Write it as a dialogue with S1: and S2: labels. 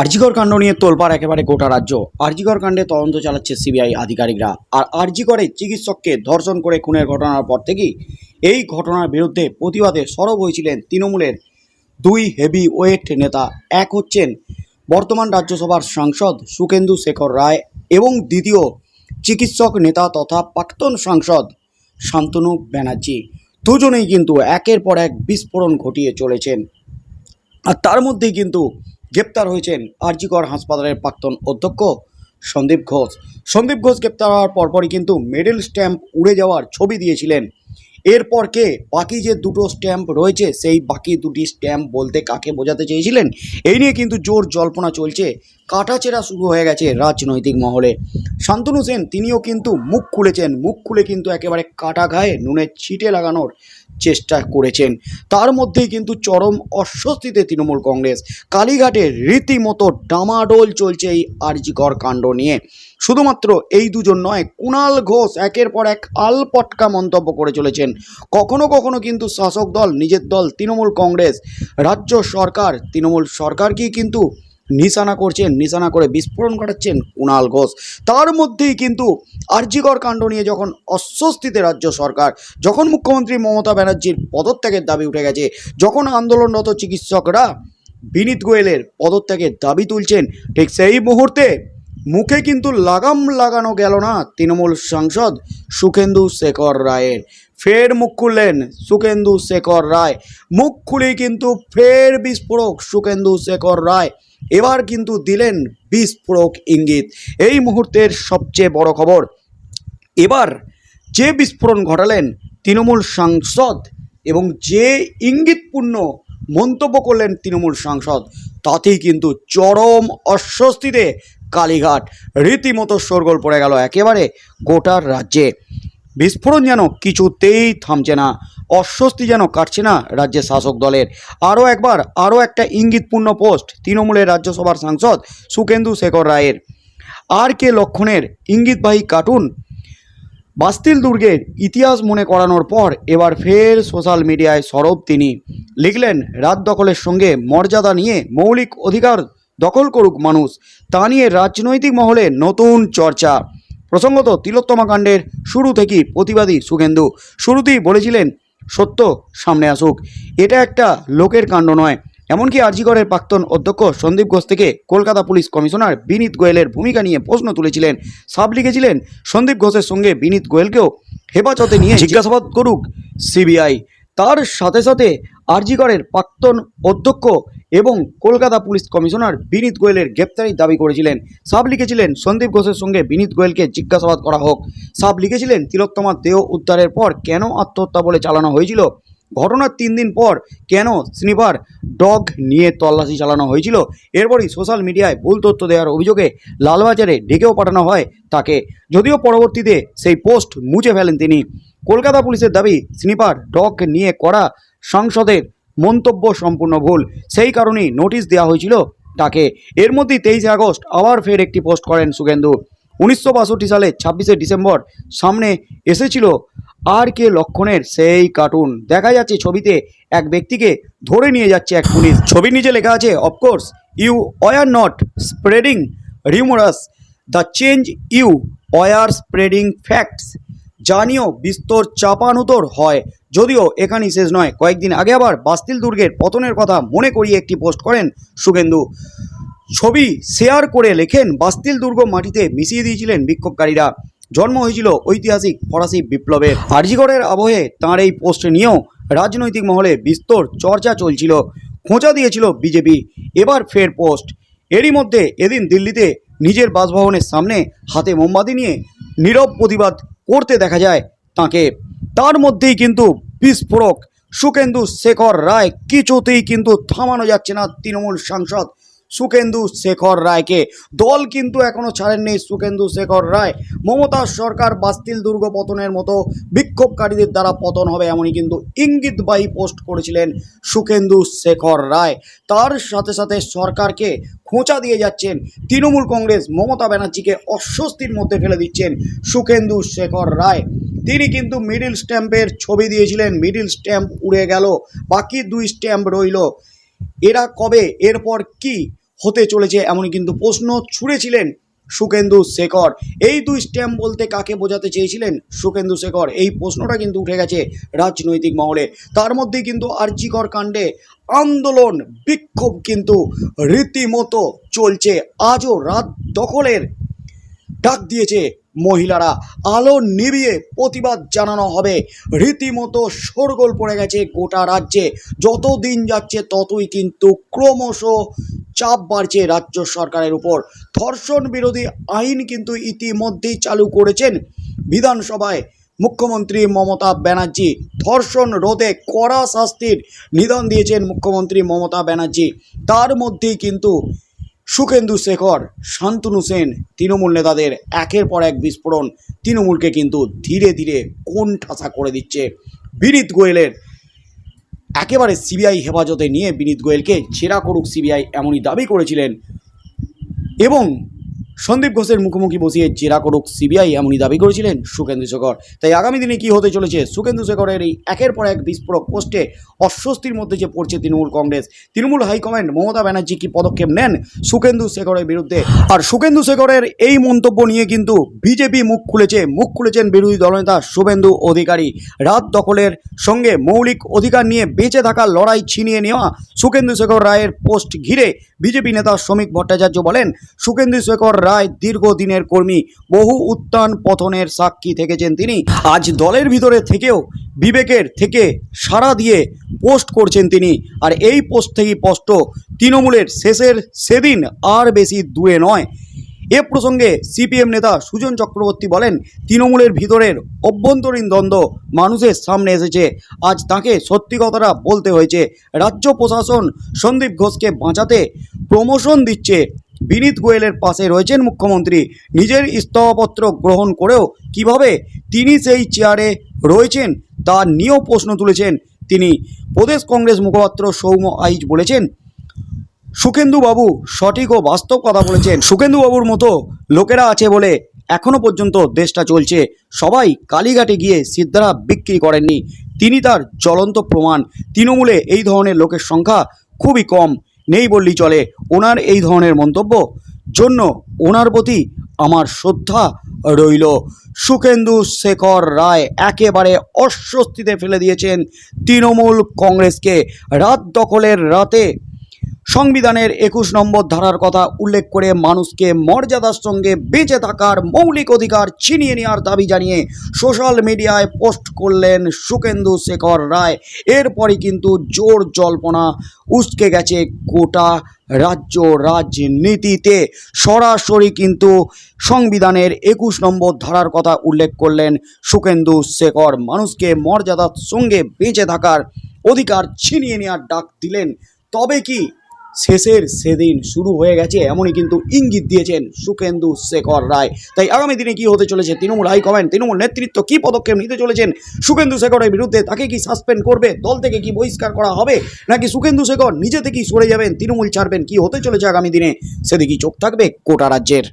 S1: আরজিকর কাণ্ড নিয়ে তোলপাড় একেবারে গোটা রাজ্য। আরজিকর কাণ্ডে তদন্ত চালাচ্ছে সিবিআই আধিকারিকরা। আর আরজিকরে চিকিৎসককে ধর্ষণ করে খুনের ঘটনার পর থেকেই এই ঘটনার বিরুদ্ধে প্রতিবাদে সরব হয়েছিলেন তৃণমূলের দুই হেভি ওয়েট নেতা। এক হচ্ছেন বর্তমান রাজ্যসভার সাংসদ সুকেন্দু শেখর রায় এবং দ্বিতীয় চিকিৎসক নেতা তথা প্রাক্তন সাংসদ শান্তনু ব্যানার্জি। দুজনেই কিন্তু একের পর এক বিস্ফোরণ ঘটিয়ে চলেছেন। আর তার মধ্যেই কিন্তু গ্রেপ্তার হয়েছেন আরজিকর হাসপাতালের প্রাক্তন অধ্যক্ষ সন্দীপ ঘোষ। সন্দীপ ঘোষ গ্রেপ্তার হওয়ার পরপরই কিন্তু মেডেল স্ট্যাম্প উড়ে যাওয়ার ছবি দিয়েছিলেন। এরপর কে? বাকি যে দুটো স্ট্যাম্প রয়েছে, সেই বাকি দুটি স্ট্যাম্প বলতে কাকে বোঝাতে চেয়েছিলেন? এই নিয়ে কিন্তু জোর জল্পনা চলছে কাটাচেরা শুরু হয়ে গেছে রাজনৈতিক মহলে। শান্তনু সেন, তিনিও কিন্তু মুখ খুলেছেন। মুখ খুলে কিন্তু একেবারে কাটা ঘায়ে নুনের ছিটে লাগানোর চেষ্টা করেছেন। তার মধ্যেই কিন্তু চরম অস্বস্তিতে তৃণমূল কংগ্রেস। কালীঘাটে রীতিমতো ডামাডোল চলছে এই আরজিকর কাণ্ড নিয়ে। শুধুমাত্র এই দুজন নয়, কুণাল ঘোষ একের পর এক আলপটকা মন্তব্য করে চলেছেন। কখনো কখনো কিন্তু শাসক দল, নিজের দল, তৃণমূল কংগ্রেস, রাজ্য সরকার, তৃণমূল সরকারকেই কিন্তু নিশানা করছেন, নিশানা করে বিস্ফোরণ ঘটাচ্ছেন কুণাল ঘোষ। তার মধ্যেই কিন্তু আরজিকর কাণ্ড নিয়ে যখন অস্বস্তিতে রাজ্য সরকার, যখন মুখ্যমন্ত্রী মমতা ব্যানার্জির পদত্যাগের দাবি উঠে গেছে, যখন আন্দোলনরত চিকিৎসকরা বিনীত গোয়েলের পদত্যাগের দাবি তুলছেন, ঠিক সেই মুহূর্তে মুখে কিন্তু লাগাম লাগানো গেল না তৃণমূল সাংসদ সুখেন্দু শেখর রায়ের। ফের মুখ খুললেন সুখেন্দু শেখর রায়। মুখ খুলেই কিন্তু ফের বিস্ফোরক সুখেন্দু শেখর রায়। এবার কিন্তু দিলেন বিস্ফোরক ইঙ্গিত। এই মুহূর্তের সবচেয়ে বড় খবর, এবার যে বিস্ফোরণ ঘটালেন তৃণমূল সাংসদ এবং যে ইঙ্গিতপূর্ণ মন্তব্য করলেন তৃণমূল সাংসদ, তাতেই কিন্তু চরম অস্বস্তিতে কালীঘাট। রীতিমতো শোরগোল পড়ে গেল একেবারে গোটার রাজ্যে। বিস্ফোরণ যেন কিছুতেই থামছে না, অস্বস্তি যেন কাটছে না রাজ্যের শাসক দলের। আরও একবার, আরও একটা ইঙ্গিতপূর্ণ পোস্ট তৃণমূলের রাজ্যসভার সাংসদ সুকেন্দু শেখর রায়ের। আর কে লক্ষণের ইঙ্গিতবাহী কার্টুন বাস্তিল দুর্গের ইতিহাস মনে করানোর পর এবার ফের সোশ্যাল মিডিয়ায় সরব তিনি। লিখলেন, রাত দখলের সঙ্গে মর্যাদা নিয়ে মৌলিক অধিকার দখল করুক মানুষ, তা নিয়ে রাজনৈতিক মহলে নতুন চর্চা। প্রসঙ্গত তিলোত্তমা কাণ্ডের শুরু থেকেই প্রতিবাদী সুখেন্দু। শুরুতেই বলেছিলেন, সত্য, সামনে আসুক। এটা একটা লোকের কাণ্ড নয়। এমনকি আরজিগড়ের প্রাক্তন অধ্যক্ষ সন্দীপ ঘোষ থেকে কলকাতা পুলিশ কমিশনার বিনীত গোয়েলের ভূমিকা নিয়ে প্রশ্ন তুলেছিলেন। সাব লিখেছিলেন, সন্দীপ ঘোষের সঙ্গে বিনীত গোয়েলকেও হেফাজতে নিয়ে জিজ্ঞাসাবাদ করুক সিবিআই। তার সাথে সাথে আরজিগড়ের প্রাক্তন অধ্যক্ষ এবং কলকাতা পুলিশ কমিশনার বিনীত গোয়েলের গ্রেপ্তারির দাবি করেছিলেন। সাব লিখেছিলেন সন্দীপ ঘোষের সঙ্গে বিনীত গোয়েলকে জিজ্ঞাসাবাদ করা হোক। সাব লিখেছিলেন তিলোত্তমার দেহ উদ্ধারের পর কেন আত্মহত্যা বলে চালানো হয়েছিল? ঘটনার তিন দিন পর কেন স্নিপার ডগ নিয়ে তল্লাশি চালানো হয়েছিল? এরপরই সোশ্যাল মিডিয়ায় ভুল তথ্য দেওয়ার অভিযোগে লালবাজারে ডেকেও পাঠানো হয় তাকে। যদিও পরবর্তীতে সেই পোস্ট মুছে ফেলেন তিনি। কলকাতা পুলিশের দাবি স্নিপার ডগ নিয়ে করা সাংসদের মন্তব্য সম্পূর্ণ ভুল। সেই কারণেই নোটিশ দেওয়া হয়েছিল তাকে। এর মধ্যেই তেইশে আগস্ট আবার ফের একটি পোস্ট করেন সুগেন্দু। উনিশশো বাষট্টি সালে ছাব্বিশে ডিসেম্বর সামনে এসেছিল আর কে লক্ষণের সেই কার্টুন দেখা যাচ্ছে ছবিতে এক ব্যক্তিকে ধরে নিয়ে যাচ্ছে এক পুলিশ। ছবির নিচে লেখা আছে of course you were not spreading rumours the change you were spreading facts জানিও বিস্তর চাপানুতর হয়। যদিও এখানেই শেষ নয়। কয়েকদিন আগে আবার বাস্তিল দুর্গের পতনের কথা মনে করিয়ে একটি পোস্ট করেন সুগেন্দু ছবি শেয়ার করে লেখেন, বাস্তিল দুর্গ মাটিতে মিশিয়ে দিয়েছিলেন বিক্ষোভকারীরা। জন্ম হয়েছিল ঐতিহাসিক ফরাসি বিপ্লবের আরজিগড়ের আবহে তাঁর এই পোস্ট নিয়েও রাজনৈতিক মহলে বিস্তর চর্চা চলছিল। খোঁচা দিয়েছিল বিজেপি। এবার ফের পোস্ট। এরই মধ্যে এদিন দিল্লিতে নিজের বাসভবনের সামনে হাতে মোমবাতি নিয়ে নীরব প্রতিবাদ করতে দেখা যায় তাকে। তার মধ্যেই কিন্তু বিস্ফোরক সুকেন্দু শেখর রায় কিছুতেই কিন্তু থামানো যাচ্ছে না তৃণমূল সাংসদ সুকেন্দু শেখর রায়কে। দল কিন্তু এখনও ছাড়েননি সুকেন্দু শেখর রায়। মমতা সরকার বাস্তিল দুর্গ পতনের মতো বিক্ষোভকারীদের দ্বারা পতন হবে এমনই কিন্তু ইঙ্গিতবাহী পোস্ট করেছিলেন সুকেন্দু শেখর রায়। তার সাথে সাথে সরকারকে খোঁচা দিয়ে যাচ্ছেন তৃণমূল কংগ্রেস মমতা ব্যানার্জিকে অস্বস্তির মধ্যে ফেলে দিচ্ছেন সুকেন্দু শেখর রায়। তিনি কিন্তু মিডিল স্ট্যাম্পের ছবি দিয়েছিলেন, মিডিল স্ট্যাম্প উড়ে গেল, বাকি দুই স্ট্যাম্প রইল। এরা কবে, এরপর কি? হতে চলেছে এমন কিন্তু প্রশ্ন ছুঁড়েছিলেন সুকেন্দু শেখর। এই দুই স্ট্যাম্প বলতে কাকে বোঝাতে চেয়েছিলেন সুকেন্দু শেখর? এই প্রশ্নটা কিন্তু উঠে গেছে রাজনৈতিক মহলে। তার মধ্যে কিন্তু আর্জিকর কাণ্ডে আন্দোলন, বিক্ষোভ কিন্তু রীতিমতো চলছে। আজও রাত দখলের ডাক দিয়েছে মহিলারা আলো নিভিয়ে প্রতিবাদ জানানো হবে। রীতিমতো শোরগোল পড়ে গেছে গোটা রাজ্যে। যত দিন যাচ্ছে ততই কিন্তু ক্রমশ চাপ বাড়ছে রাজ্য সরকারের উপর। ধর্ষণ বিরোধী আইন কিন্তু ইতিমধ্যেই চালু করেছেন বিধানসভায় মুখ্যমন্ত্রী মমতা ব্যানার্জি। ধর্ষণ রোধে কড়া শাস্তির নিদান দিয়েছেন মুখ্যমন্ত্রী মমতা ব্যানার্জি। তার মধ্যেই কিন্তু সুখেন্দু শেখর, শান্তনু সেন, তৃণমূল নেতাদের একের পর এক বিস্ফোরণ তৃণমূলকে কিন্তু ধীরে ধীরে কোন ঠাসা করে দিচ্ছে বিনীত গোয়েলের। একেবারে সিবিআই হেফাজতে নিয়ে বিনীত গোয়েলকে ছেঁড়া করুক সিবিআই এমনই দাবি করেছিলেন এবং সন্দীপ ঘোষের মুখোমুখি বসিয়ে জেরা করুক সিবিআই এমনই দাবি করেছিলেন সুকেন্দু শেখর। তাই আগামী দিনে কি হতে চলেছে সুকেন্দু শেখরের এই একের পর এক বিস্ফোরক পোস্টে অস্বস্তির মধ্যে যে পড়ছে তৃণমূল কংগ্রেস, তৃণমূল হাইকমান্ড মমতা ব্যানার্জি কি পদক্ষেপ নেন সুকেন্দু শেখরের বিরুদ্ধে? আর সুকেন্দু শেখরের এই মন্তব্য নিয়ে কিন্তু বিজেপি মুখ খুলেছে, মুখ খুলেছেন বিরোধী দলনেতা শুভেন্দু অধিকারী। রাত দখলের সঙ্গে মৌলিক অধিকার নিয়ে বেঁচে থাকার লড়াই ছিনিয়ে নেওয়া সুকেন্দু শেখর রায়ের পোস্ট ঘিরে বিজেপি নেতা শ্রমিক ভট্টাচার্য বলেন সুকেন্দু শেখর রায় দীর্ঘদিনের কর্মী, বহু উত্থান পতনের সাক্ষী থেকেছেন তিনি। আজ দলের ভিতরে থেকেও বিবেকের থেকে সাড়া দিয়ে পোস্ট করছেন তিনি। আর এই পোস্ট থেকেই স্পষ্ট, তৃণমূলের শেষের সেদিন আর বেশি দূরে নয়। এ প্রসঙ্গে সিপিএম নেতা সুজন চক্রবর্তী বলেন, তৃণমূলের ভিতরের অভ্যন্তরীণ দ্বন্দ্ব মানুষের সামনে এসেছে। আজ তাকে সত্যি কথাটা বলতে হয়েছে। রাজ্য প্রশাসন সন্দীপ ঘোষকে বাঁচাতে প্রমোশন দিচ্ছে বিনীত গোয়েলের পাশে রয়েছেন মুখ্যমন্ত্রী। নিজের ইস্তফাপত্র গ্রহণ করেও কীভাবে তিনি সেই চেয়ারে রয়েছেন, তা নিয়েও প্রশ্ন তুলেছেন তিনি। প্রদেশ কংগ্রেস মুখপাত্র সৌম্য আইচ বলেছেন সুখেন্দু বাবু সঠিক ও বাস্তব কথা বলেছেন। সুখেন্দু বাবুর মতো লোকেরা আছে বলে এখনও পর্যন্ত দেশটা চলছে। সবাই কালীঘাটে গিয়ে সিদ্ধারা বিক্রি করেননি। তিনি তার জ্বলন্ত প্রমাণ। তৃণমূলে এই ধরনের লোকের সংখ্যা খুবই কম। নেই বললেই চলে। ওনার এই ধরনের মন্তব্য জন্য ওনার প্রতি আমার শ্রদ্ধা রইল। সুখেন্দু শেখর রায় একেবারে অস্বস্তিতে ফেলে দিয়েছেন তৃণমূল কংগ্রেসকে। রাত দখলের রাতে সংবিধানের একুশ নম্বর ধারার কথা উল্লেখ করে মানুষকে মর্যাদার সঙ্গে বেঁচে থাকার মৌলিক অধিকার ছিনিয়ে নেওয়ার দাবি জানিয়ে সোশ্যাল মিডিয়ায় পোস্ট করলেন সুকেন্দু শেখর রায়। এরপরই কিন্তু জোর জল্পনা উস্কে গেছে গোটা রাজ্য রাজনীতিতে। সরাসরি কিন্তু সংবিধানের একুশ নম্বর ধারার কথা উল্লেখ করলেন সুকেন্দু শেখর। মানুষকে মর্যাদার সঙ্গে বেঁচে থাকার অধিকার ছিনিয়ে নেওয়ার ডাক দিলেন। তবে কি শেষের সেদিন শুরু হয়ে গেছে, এমনই কিন্তু ইঙ্গিত দিয়েছেন সুকেন্দু শেখর রায়। তাই আগামী দিনে কি হতে চলেছে? তৃণমূল হাইকমান্ড তৃণমূল নেতৃত্ব কি পদক্ষেপ নিতে চলেছেন? সুকেন্দু শেখরের বিরুদ্ধে তাকে কি সাসপেন্ড করবে? দল থেকে কি বহিষ্কার করা হবে? নাকি সুকেন্দু শেখর নিজে থেকেই সরে যাবেন? তৃণমূল ছাড়বেন? কি হতে চলেছে আগামী দিনে? সেদিকেই চোখ থাকবে কোটা রাজ্যের।